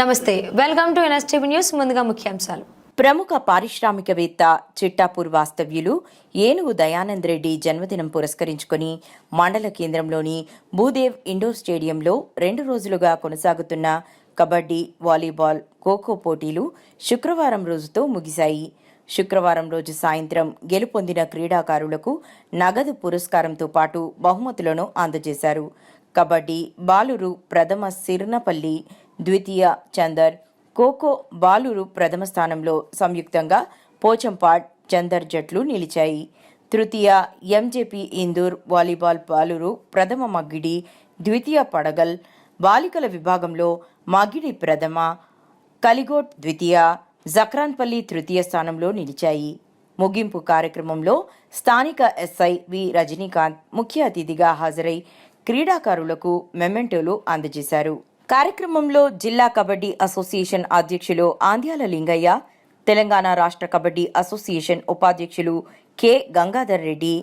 నమస్తే. Welcome to NSTV news ముందుగా ముఖ్యాంశాలు. ప్రముఖ పారిశ్రామికవేత్త చిట్టాపూర్ వాస్తవ్యులు ఏనుగు దయానంద్ రెడ్డి జన్మదినం పురస్కరించుకొని మండల కేంద్రంలోని భూదేవ్ ఇండోర్ స్టేడియంలో రెండు రోజులుగా కొనసాగుతున్న కబడ్డీ వాలీబాల్ ఖోఖో పోటీలు శుక్రవారం రోజుతో ముగిశాయి. శుక్రవారం రోజు సాయంత్రం గెలుపొందిన క్రీడాకారులకు నగదు పురస్కారంతో పాటు బహుమతులను అందజేశారు. కబడ్డీ బాలురు ప్రథమ సిర్నపల్లి ద్వితీయ చందర్. ఖోఖో బాలురు ప్రథమ స్థానంలో సంయుక్తంగా పోచంపాడ్ చందర్ జట్లు నిలిచాయి. తృతీయ ఎంజేపీ ఇందూర్ వాలీబాల్ బాలురు ప్రథమ మగ్గిడి ద్వితీయ పడగల్ బాలికల విభాగంలో మగిడి ప్రథమ కలిగోట్ ద్వితీయ జక్రాన్పల్లి తృతీయ స్థానంలో నిలిచాయి. ముగింపు కార్యక్రమంలో స్థానిక ఎస్ఐ వి రజనీకాంత్ ముఖ్య అతిథిగా హాజరై క్రీడాకారులకు మెమెంటోలు అందజేశారు. కార్యక్రమంలో జిల్లా కబడ్డీ అసోసియేషన్ అధ్యక్షులు ఆంధ్యాల లింగయ్య తెలంగాణ రాష్ట్ర కబడ్డీ అసోసియేషన్ ఉపాధ్యక్షులు K. Gangadhar Reddy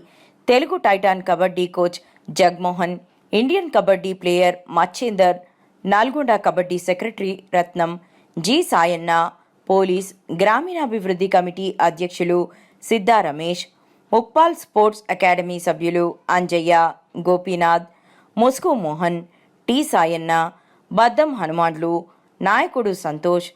Telugu titan kabaddi coach Jagmohan Indian kabaddi player Macchender Nalgonda kabaddi secretary Ratnam G. Sayanna police గ్రామీణాభివృద్ధి కమిటీ అధ్యక్షులు సిద్ధా రమేష్ ముప్పాల్ స్పోర్ట్స్ అకాడమీ సభ్యులు అంజయ్య గోపీనాథ్ ముస్కు మోహన్ టి. సాయన్న బద్దం హనుమాన్లు నాయకుడు సంతోష్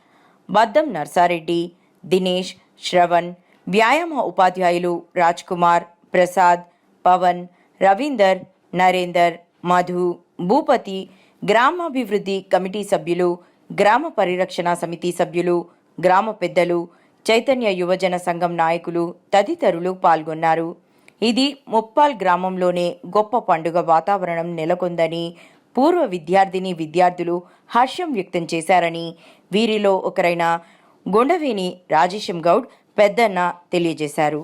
బద్దం నర్సారెడ్డి దినేష్ శ్రవణ్ వ్యాయామ ఉపాధ్యాయులు రాజ్ కుమార్ ప్రసాద్ పవన్ రవీందర్ నరేందర్ మధు భూపతి గ్రామాభివృద్ధి కమిటీ సభ్యులు గ్రామ పరిరక్షణ సమితి సభ్యులు గ్రామ పెద్దలు చైతన్య యువజన సంఘం నాయకులు తదితరులు పాల్గొన్నారు. ఇది ముప్పాల్ గ్రామంలోనే గొప్ప పండుగ వాతావరణం నెలకొందని పూర్వ విద్యార్థిని విద్యార్థులు హర్షం వ్యక్తం చేశారని వీరిలో ఒకరైన గొండవేని రాజేశం గౌడ్ పెద్దన్న తెలియజేశారు.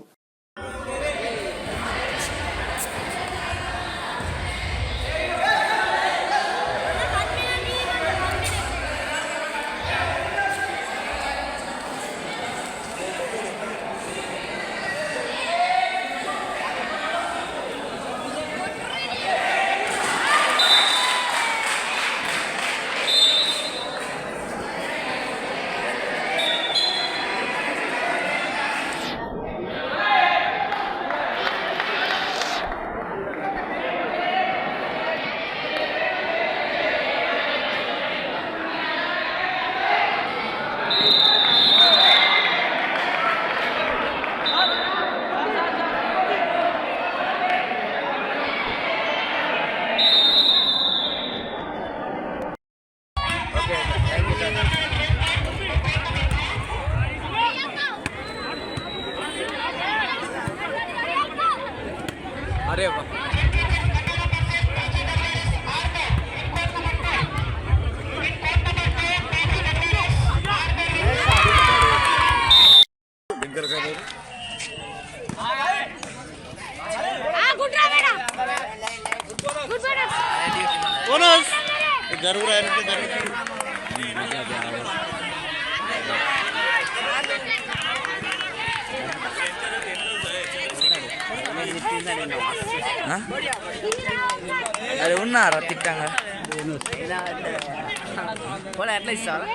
अरे वाह बोनस जरूर आहे ना ते जरूर అరే ఉన్నారా తిట్టంగా ఎట్లా ఇస్తారా